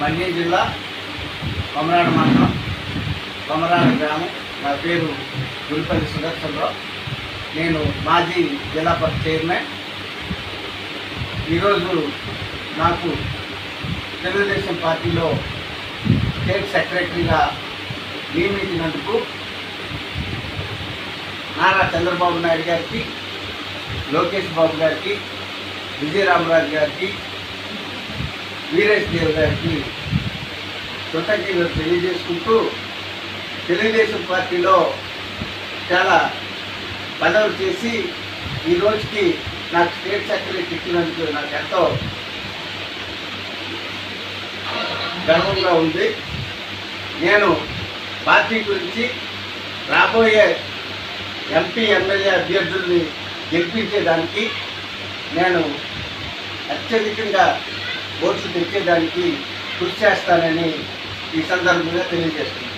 మన్యం జిల్లా? కొమరాడు మండలం. కొమరాడు గ్రామం. నా పేరు గురిపల్లి సుదర్శనరావు. నేను మాజీ జిల్లా పరిషత్ చైర్మన్. ఈరోజు నాకు తెలుగుదేశం పార్టీలో స్టేట్ సెక్రటరీగా నియమించినందుకు నారా చంద్రబాబు నాయుడు గారికి లోకేష్ బాబు గారికి విజయరామరాజు గారికి వీరేష్ గారికి కృతజ్ఞతలు తెలియజేసుకుంటూ తెలుగుదేశం పార్టీలో చాలా పదవులు చేసి ఈ రోజుకి నాకు స్టేట్ సెక్రటరీ ఇచ్చినందుకు నాకు ఎంతో గర్వంగా ఉంది. నేను పార్టీ గురించి రాబోయే ఎంపీ ఎమ్మెల్యే అభ్యర్థుల్ని గెలిపించేదానికి నేను అత్యధికంగా ఓట్లు తెచ్చేదానికి కృషి చేస్తానని ఈ సందర్భంగా తెలియజేస్తున్నాను.